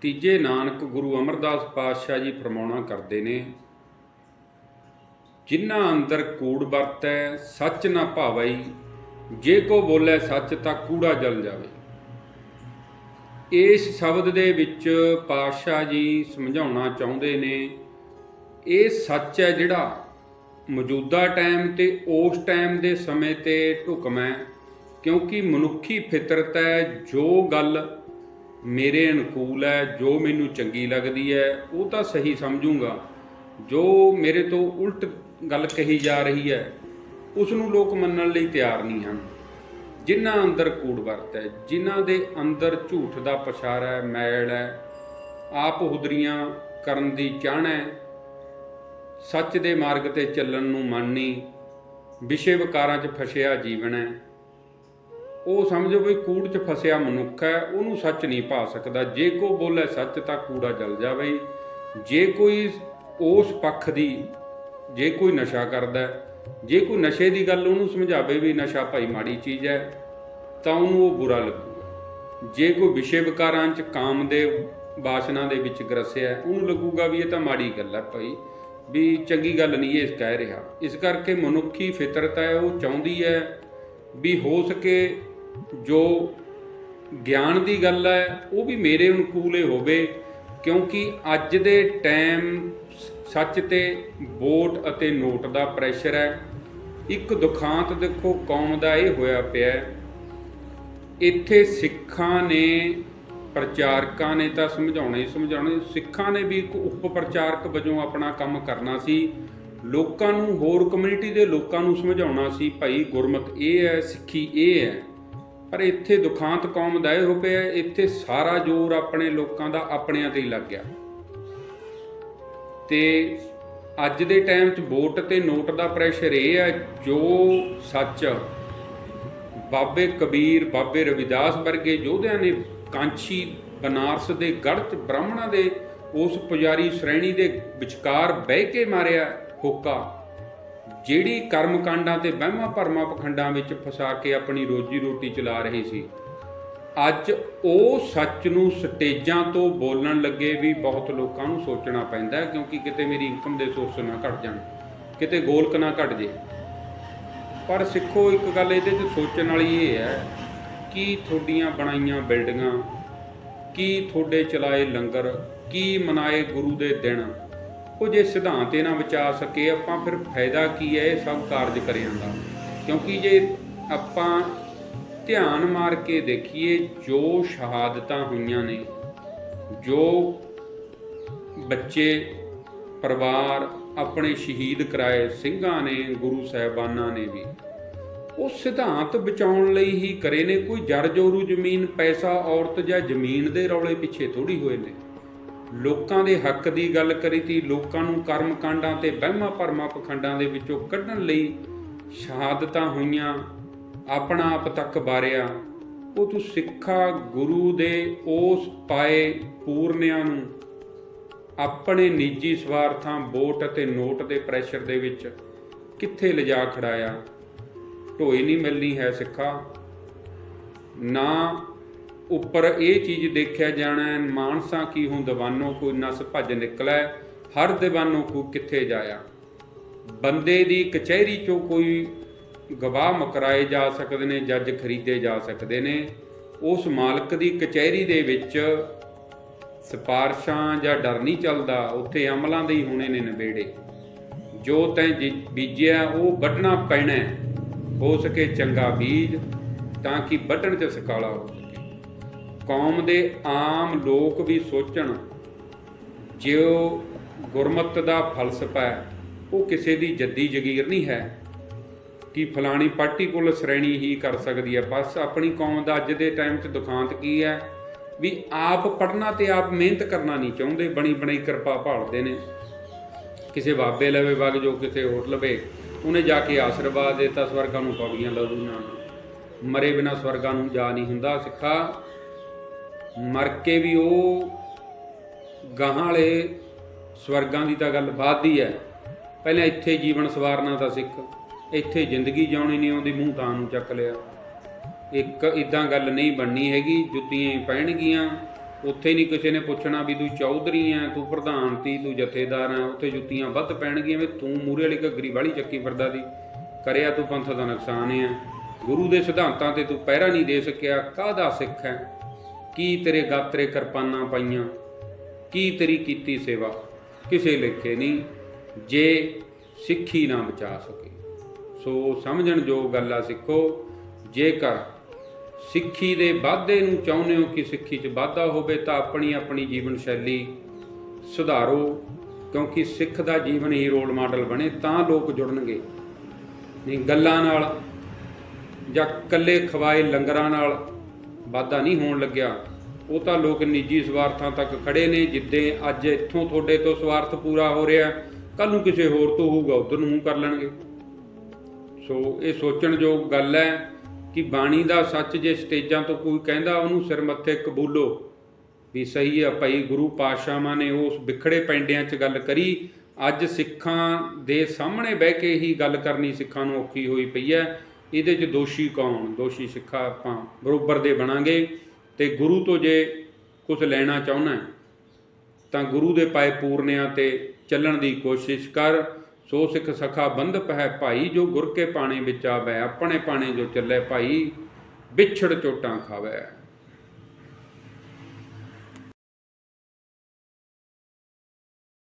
ਤੀਜੇ ਨਾਨਕ ਗੁਰੂ ਅਮਰਦਾਸ ਪਾਤਸ਼ਾਹ ਜੀ ਫਰਮਾਉਣਾ ਕਰਦੇ ਨੇ, ਜਿਨ੍ਹਾਂ ਅੰਦਰ ਕੂੜ ਵਰਤੈ, ਸੱਚ ਨਾ ਭਾਵਈ ਜੇ ਕੋ ਬੋਲੇ ਸੱਚ ਤਾਂ ਕੂੜਾ ਜਲ ਜਾਵੇ। ਇਸ ਸ਼ਬਦ ਦੇ ਵਿੱਚ ਪਾਤਸ਼ਾਹ ਜੀ ਸਮਝਾਉਣਾ ਚਾਹੁੰਦੇ ਨੇ, ਇਹ ਸੱਚ ਹੈ ਜਿਹੜਾ ਮੌਜੂਦਾ ਟਾਈਮ ਤੇ ਉਸ ਟਾਈਮ ਦੇ ਸਮੇਂ ਤੇ ਢੁਕਮ ਹੈ ਕਿਉਂਕਿ ਮਨੁੱਖੀ ਫਿਤਰਤ ਹੈ ਜੋ ਗੱਲ ਮੇਰੇ ਅਨੁਕੂਲ ਹੈ, ਜੋ ਮੈਨੂੰ ਚੰਗੀ ਲੱਗਦੀ ਹੈ, ਉਹ ਤਾਂ ਸਹੀ ਸਮਝੂੰਗਾ। ਜੋ ਮੇਰੇ ਤੋਂ ਉਲਟ ਗੱਲ ਕਹੀ ਜਾ ਰਹੀ ਹੈ ਉਸ ਨੂੰ ਲੋਕ ਮੰਨਣ ਲਈ ਤਿਆਰ ਨਹੀਂ ਹਨ। ਜਿਨ੍ਹਾਂ ਅੰਦਰ ਕੂੜ ਵਰਤ ਹੈ, ਜਿਨ੍ਹਾਂ ਦੇ ਅੰਦਰ ਝੂਠ ਦਾ ਪਛਾਰਾ ਹੈ, ਮੈਲ ਹੈ, ਆਪ ਹੁਦਰੀਆਂ ਕਰਨ ਦੀ ਚਾਹਨਾ ਹੈ, ਸੱਚ ਦੇ ਮਾਰਗ ਤੇ ਚੱਲਣ ਨੂੰ ਮਨ ਨਹੀਂ, ਵਿਸ਼ੇ ਵਿਕਾਰਾਂ 'ਚ ਫਸਿਆ ਜੀਵਨ ਹੈ। ਉਹ ਸਮਝੋ ਵੀ ਕੂੜ 'ਚ ਫਸਿਆ ਮਨੁੱਖ ਹੈ, ਉਹਨੂੰ ਸੱਚ ਨਹੀਂ ਪਾ ਸਕਦਾ। ਜੇ ਕੋ ਬੋਲੇ ਸੱਚ ਤਾਂ ਕੂੜਾ ਜਲ ਜਾਵੇ। ਜੇ ਕੋਈ ਉਸ ਪੱਖ ਦੀ, ਜੇ ਕੋਈ ਨਸ਼ਾ ਕਰਦਾ ਜੇ ਕੋਈ ਨਸ਼ੇ ਦੀ ਗੱਲ ਉਹਨੂੰ ਸਮਝਾਵੇ ਵੀ ਨਸ਼ਾ ਭਾਈ ਮਾੜੀ ਚੀਜ਼ ਹੈ, ਤਾਂ ਉਹਨੂੰ ਉਹ ਬੁਰਾ ਲੱਗੂਗਾ। ਜੇ ਕੋਈ ਵਿਸ਼ੇ ਵਿਕਾਰਾਂ 'ਚ ਕਾਮ ਦੇ ਬਾਸ਼ਨਾ ਦੇ ਵਿੱਚ ਗਰਸਿਆ ਉਹਨੂੰ ਲੱਗੂਗਾ ਵੀ ਇਹ ਤਾਂ ਮਾੜੀ ਗੱਲ ਹੈ ਭਾਈ, ਵੀ ਚੰਗੀ ਗੱਲ ਨਹੀਂ ਇਹ ਕਹਿ ਰਿਹਾ। ਇਸ ਕਰਕੇ ਮਨੁੱਖੀ ਫਿਤਰਤ ਹੈ, ਉਹ ਚਾਹੁੰਦੀ ਹੈ ਵੀ ਹੋ ਸਕੇ ਜੋ ਗਿਆਨ ਦੀ ਗੱਲ ਹੈ, ਉਹ ਵੀ ਮੇਰੇ ਅਨੁਕੂਲ ਹੀ ਹੋਵੇ, ਕਿਉਂਕਿ ਅੱਜ ਦੇ ਟਾਈਮ ਸੱਚ ਤੇ ਵੋਟ ਅਤੇ ਨੋਟ ਦਾ ਪ੍ਰੈਸ਼ਰ ਹੈ। ਇੱਕ ਦੁਖਾਂਤ ਦੇਖੋ, ਕੌਮ ਦਾ ਇਹ ਹੋਇਆ ਪਿਆ ਇੱਥੇ ਸਿੱਖਾਂ ਨੇ, ਪ੍ਰਚਾਰਕਾਂ ਨੇ ਤਾਂ ਸਮਝਾਉਣਾ ਹੀ ਸਮਝਾਉਣਾ, ਸਿੱਖਾਂ ਨੇ ਵੀ ਇੱਕ ਉਪ ਪ੍ਰਚਾਰਕ ਵਜੋਂ ਆਪਣਾ ਕੰਮ ਕਰਨਾ ਸੀ। ਲੋਕਾਂ ਨੂੰ, ਹੋਰ ਕਮਿਊਨਿਟੀ ਦੇ ਲੋਕਾਂ ਨੂੰ ਸਮਝਾਉਣਾ ਸੀ, ਭਾਈ ਗੁਰਮਤ ਇਹ ਹੈ, ਸਿੱਖੀ ਇਹ ਹੈ। ਪਰ ਇੱਥੇ ਦੁਖਾਂਤ ਕੌਮ ਦਾ ਇਹ ਹੋ ਪਿਆ ਇੱਥੇ ਸਾਰਾ ਜ਼ੋਰ ਆਪਣੇ ਲੋਕਾਂ ਦਾ ਆਪਣਿਆਂ ਤੇ ਹੀ ਲੱਗ ਗਿਆ। ਤੇ ਅੱਜ ਦੇ ਟਾਈਮ 'ਚ ਵੋਟ ਤੇ ਨੋਟ ਦਾ ਪ੍ਰੈਸ਼ਰ ਇਹ ਹੈ, ਜੋ ਸੱਚ ਬਾਬੇ ਕਬੀਰ, ਬਾਬੇ ਰਵਿਦਾਸ ਵਰਗੇ ਯੋਧਿਆਂ ਨੇ ਕਾਂਚੀ ਬਨਾਰਸ ਦੇ ਗੜ੍ਹ 'ਚ ਬ੍ਰਾਹਮਣਾਂ ਦੇ ਉਸ ਪੁਜਾਰੀ ਸ਼੍ਰੇਣੀ ਦੇ ਵਿਚਕਾਰ ਬਹਿ ਕੇ ਮਾਰਿਆ ਹੋਕਾ। ਜਿਹੜੀ ਕਰਮਕਾਂਡਾਂ ਤੇ ਵਹਿਮਾਂ ਭਰਮਾਂ ਪਖੰਡਾਂ ਵਿੱਚ ਫਸਾ ਕੇ ਆਪਣੀ ਰੋਜੀ ਰੋਟੀ ਚਲਾ ਰਹੀ ਸੀ, ਅੱਜ ਉਹ ਸੱਚ ਨੂੰ ਸਟੇਜਾਂ ਤੋਂ ਬੋਲਣ ਲੱਗੇ ਵੀ ਬਹੁਤ ਲੋਕਾਂ ਨੂੰ ਸੋਚਣਾ ਪੈਂਦਾ ਕਿਉਂਕਿ ਕਿਤੇ ਮੇਰੀ ਇਨਕਮ ਦੇ ਸੋਰਸ ਨਾ ਘਟ ਜਾਣ, ਕਿਤੇ ਗੋਲਕ ਨਾ ਘਟ ਜੇ। ਪਰ ਸਿੱਖੋ, ਇੱਕ ਗੱਲ ਇਹਦੇ 'ਚ ਸੋਚਣ ਵਾਲੀ ਇਹ ਹੈ, ਕਿ ਤੁਹਾਡੀਆਂ ਬਣਾਈਆਂ ਬਿਲਡਿੰਗਾਂ ਕੀ ਤੁਹਾਡੇ ਚਲਾਏ ਲੰਗਰ, ਕੀ ਮਨਾਏ ਗੁਰੂ ਦੇ ਦਿਨ ਉਹ ਜੇ ਸਿਧਾਂਤ ਇਹ ਨਾ ਬਚਾ ਸਕੇ, ਆਪਾਂ ਫਿਰ ਫਾਇਦਾ ਕੀ ਹੈ ਇਹ ਸਭ ਕਾਰਜ ਕਰਿਆਂ ਦਾ? ਕਿਉਂਕਿ ਜੇ ਆਪਾਂ ਧਿਆਨ ਮਾਰ ਕੇ ਦੇਖੀਏ, ਜੋ ਸ਼ਹਾਦਤਾਂ ਹੋਈਆਂ ਨੇ, ਜੋ ਬੱਚੇ, ਪਰਿਵਾਰ ਆਪਣੇ ਸ਼ਹੀਦ ਕਰਾਏ ਸਿੰਘਾਂ ਨੇ, ਗੁਰੂ ਸਾਹਿਬਾਨਾਂ ਨੇ ਵੀ, ਉਹ ਸਿਧਾਂਤ ਬਚਾਉਣ ਲਈ ਹੀ ਕਰੇ ਨੇ। ਕੋਈ ਜੜ ਜੋਰੂ ਜ਼ਮੀਨ, ਪੈਸਾ, ਔਰਤ ਜਾਂ ਜ਼ਮੀਨ ਦੇ ਰੌਲੇ ਪਿੱਛੇ ਥੋੜੀ ਹੋਏ ਨੇ। ਲੋਕਾਂ ਦੇ ਹੱਕ ਦੀ ਗੱਲ ਕਰੀ ਤੀ, ਲੋਕਾਂ ਨੂੰ ਕਰਮ ਕਾਂਡਾਂ ਤੇ ਵਹਿਮਾਂ ਭਰਮਾਂ ਪਖੰਡਾਂ ਦੇ ਵਿੱਚੋਂ ਕੱਢਣ ਲਈ ਸ਼ਹਾਦਤਾਂ ਹੋਈਆਂ, ਆਪਣਾ ਆਪ ਤੱਕ ਬਾਰਿਆ। ਉਹ ਤੂੰ ਸਿੱਖਾ, ਗੁਰੂ ਦੇ ਉਸ ਪਾਏ ਪੂਰਨਿਆਂ ਨੂੰ ਆਪਣੇ ਨਿੱਜੀ ਸਵਾਰਥਾਂ, ਵੋਟ ਅਤੇ ਨੋਟ ਦੇ ਪ੍ਰੈਸ਼ਰ ਦੇ ਵਿੱਚ ਕਿੱਥੇ ਲਿਜਾ ਖੜਾਇਆ? ਢੋਈ ਨਹੀਂ ਮਿਲਣੀ ਹੈ ਸਿੱਖਾ। ਨਾ ਉੱਪਰ ਇਹ ਚੀਜ਼ ਦੇਖਿਆ ਜਾਣਾ ਮਾਨਸਾ ਕੀ ਹੂੰ ਦੀਵਾਨੋ ਕੋਈ ਨਸ ਭੱਜ ਨਿਕਲੈ, ਹਰ ਦੀਵਾਨੋ ਕੋ ਕਿੱਥੇ ਜਾਇਆ। ਬੰਦੇ ਦੀ ਕਚਹਿਰੀ ਚੋਂ ਕੋਈ ਗਵਾਹ ਮੁਕਰਾਏ ਜਾ ਸਕਦੇ ਨੇ, ਜੱਜ ਖਰੀਦੇ ਜਾ ਸਕਦੇ ਨੇ। ਉਸ ਮਾਲਕ ਦੀ ਕਚਹਿਰੀ ਦੇ ਵਿੱਚ ਸਿਫਾਰਸ਼ਾਂ ਜਾਂ ਡਰ ਨਹੀਂ ਚੱਲਦਾ, ਉੱਥੇ ਅਮਲਾਂ ਦੇ ਹੀ ਹੋਣੇ ਨੇ ਨਵੇੜੇ। ਜੋ ਤੈਂ ਜੀ- ਬੀਜਿਆ, ਉਹ ਵੱਢਣਾ ਪੈਣਾ। ਹੋ ਸਕੇ ਚੰਗਾ ਬੀਜ, ਤਾਂ ਕਿ ਵੱਢਣ 'ਚ ਸਕਾਲਾ ਹੋਵੇ ਕੌਮ ਦੇ ਆਮ ਲੋਕ ਵੀ ਸੋਚਣ, ਜਿਉ ਗੁਰਮਤ ਦਾ ਫਲਸਫਾ ਹੈ, ਉਹ ਕਿਸੇ ਦੀ ਜੱਦੀ ਜਗੀਰ ਨਹੀਂ ਹੈ, ਕਿ ਫਲਾਣੀ ਪਾਰਟੀਕੂਲਰ ਸ਼੍ਰੇਣੀ ਹੀ ਕਰ ਸਕਦੀ ਹੈ। ਬਸ ਆਪਣੀ ਕੌਮ ਦਾ ਅੱਜ ਦੇ ਟਾਈਮ 'ਚ ਦੁਖਾਂਤ ਕੀ ਹੈ? ਵੀ ਆਪ ਪੜਨਾ ਤੇ ਆਪ ਮਿਹਨਤ ਕਰਨਾ ਨਹੀਂ ਚਾਹੁੰਦੇ, ਬਣੀ ਬਣਾਈ ਕਿਰਪਾ ਭਾਲਦੇ ਨੇ। ਕਿਸੇ ਬਾਬੇ ਲਵੇ ਵਗ ਜੋ ਕਿਸੇ ਹੋਰ ਲਵੇ, ਉਹਨੇ ਜਾ ਕੇ ਆਸ਼ੀਰਵਾਦ ਦਿੱਤਾ, ਸਵਰਗਾਂ ਨੂੰ ਪੌੜੀਆਂ ਲਾਉ ਨਾ ਮਰੇ ਬਿਨਾ ਸਵਰਗਾਂ ਨੂੰ ਜਾ ਨਹੀਂ ਹੁੰਦਾ। ਸਿੱਖਾ ਮਰ ਕੇ ਵੀ ਉਹ ਗਾਹਾਂ ਵਾਲੇ ਸਵਰਗਾਂ ਦੀ ਤਾਂ ਗੱਲ ਬਾਅਦ ਦੀ ਹੈ। ਪਹਿਲਾਂ ਇੱਥੇ ਜੀਵਨ ਸਵਾਰਨਾ ਤਾਂ ਸਿੱਖ, ਇੱਥੇ ਜ਼ਿੰਦਗੀ ਜਿਉਣੀ ਨਹੀਂ ਆਉਂਦੀ, ਮੂੰਹ ਤਾਂ ਨੂੰ ਚੱਕ ਲਿਆ। ਇੱਕ ਇਦਾਂ ਗੱਲ ਨਹੀਂ ਬਣਨੀ ਹੈਗੀ, ਜੁੱਤੀਆਂ ਹੀ ਪੈਣਗੀਆਂ। ਉੱਥੇ ਨਹੀਂ ਕਿਸੇ ਨੇ ਪੁੱਛਣਾ ਵੀ ਤੂੰ ਚੌਧਰੀ ਆ ਤੂੰ ਪ੍ਰਧਾਨ ਤੀ, ਤੂੰ ਜਥੇਦਾਰ ਆ ਉੱਥੇ ਜੁੱਤੀਆਂ ਵੱਧ ਪੈਣਗੀਆਂ ਵੀ ਤੂੰ ਮੂਰੇ ਵਾਲੀ ਘੱਗਰੀ ਵਾਲੀ ਚੱਕੀ ਫਿਰਦਾ ਦੀ ਕਰਿਆ ਤੂੰ ਪੰਥ ਦਾ ਨੁਕਸਾਨ ਆ ਗੁਰੂ ਦੇ ਸਿਧਾਂਤਾਂ ਤੇ ਤੂੰ ਪਹਿਰਾ ਨਹੀਂ ਦੇ ਸਕਿਆ, ਕਾਹਦਾ ਸਿੱਖ ਹੈ ਕੀ ਤੇਰੇ ਗਾਤਰੇ ਕਿਰਪਾਨਾਂ ਪਾਈਆਂ? ਕੀ ਤੇਰੀ ਕੀਤੀ ਸੇਵਾ? ਕਿਸੇ ਲੇਖੇ ਨਹੀਂ, ਜੇ ਸਿੱਖੀ ਨਾ ਬਚਾ ਸਕੇ। ਸੋ ਸਮਝਣ ਜੋ ਗੱਲ ਆ ਸਿੱਖੋ, ਜੇਕਰ ਸਿੱਖੀ ਦੇ ਵਾਧੇ ਨੂੰ ਚਾਹੁੰਦੇ ਹੋ ਕਿ ਸਿੱਖੀ 'ਚ ਵਾਧਾ ਹੋਵੇ, ਤਾਂ ਆਪਣੀ ਆਪਣੀ ਜੀਵਨ ਸ਼ੈਲੀ ਸੁਧਾਰੋ, ਕਿਉਂਕਿ ਸਿੱਖ ਦਾ ਜੀਵਨ ਹੀ ਰੋਲ ਮਾਡਲ ਬਣੇ, ਤਾਂ ਲੋਕ ਜੁੜਨਗੇ। ਨਹੀਂ, ਗੱਲਾਂ ਨਾਲ ਜਾਂ ਕੱਲੇ ਖਵਾਏ ਲੰਗਰਾਂ ਨਾਲ ਵਾਧਾ ਨਹੀਂ ਹੋਣ ਲੱਗਿਆ। ਉਹ ਤਾਂ ਲੋਕ ਨਿੱਜੀ ਸਵਾਰਥਾਂ ਤੱਕ ਖੜੇ ਨੇ, ਜਿੱਦੇ ਅੱਜ ਇੱਥੋਂ ਤੁਹਾਡੇ ਤੋਂ ਸਵਾਰਥ ਪੂਰਾ ਹੋ ਰਿਹਾ ਕੱਲ ਨੂੰ ਕਿਸੇ ਹੋਰ ਤੋਂ ਹੋਊਗਾ, ਉਧਰ ਨੂੰ ਕਰ ਲੈਣਗੇ। ਸੋ ਇਹ ਸੋਚਣਯੋਗ ਗੱਲ ਹੈ ਕਿ ਬਾਣੀ ਦਾ ਸੱਚ ਜੇ ਸਟੇਜਾਂ ਤੋਂ ਕੋਈ ਕਹਿੰਦਾ, ਉਹਨੂੰ ਸਿਰ ਮੱਥੇ ਕਬੂਲੋ। ਵੀ ਸਹੀ ਆ ਭਾਈ, ਗੁਰੂ ਪਾਤਸ਼ਾਹਾਂ ਨੇ ਉਸ ਵਿਖੜੇ ਪੈਂਡਿਆਂ 'ਚ ਗੱਲ ਕਰੀ। ਅੱਜ ਸਿੱਖਾਂ ਦੇ ਸਾਹਮਣੇ ਬਹਿ ਕੇ ਹੀ ਗੱਲ ਕਰਨੀ ਸਿੱਖਾਂ ਨੂੰ ਔਖੀ ਹੋਈ ਪਈ ਹੈ। ਇਹਦੇ 'ਚ ਦੋਸ਼ੀ ਕੌਣ? ਦੋਸ਼ੀ ਸਿੱਖਾ ਆਪਾਂ ਬਰੋਬਰ ਦੇ ਬਣਾਂਗੇ ਤੇ ਗੁਰੂ ਤੋਂ ਜੇ ਕੁਝ ਲੈਣਾ ਚਾਹੁੰਦਾ ਹੈ, ਤਾਂ ਗੁਰੂ ਦੇ ਪਾਏ ਪੂਰਨਿਆਂ ਤੇ ਚੱਲਣ ਦੀ ਕੋਸ਼ਿਸ਼ ਕਰ। ਸੋ ਸਿੱਖ ਸਖਾ ਬੰਧਪ ਹੈ ਭਾਈ ਜੋ ਗੁਰ ਕੇ ਪਾਣੇ ਵਿੱਚ ਆਵੇ ਆਪਣੇ ਪਾਣੇ ਜੋ ਚੱਲੇ ਭਾਈ ਵਿਛੜ ਚੋਟਾਂ ਖਾਵੈ।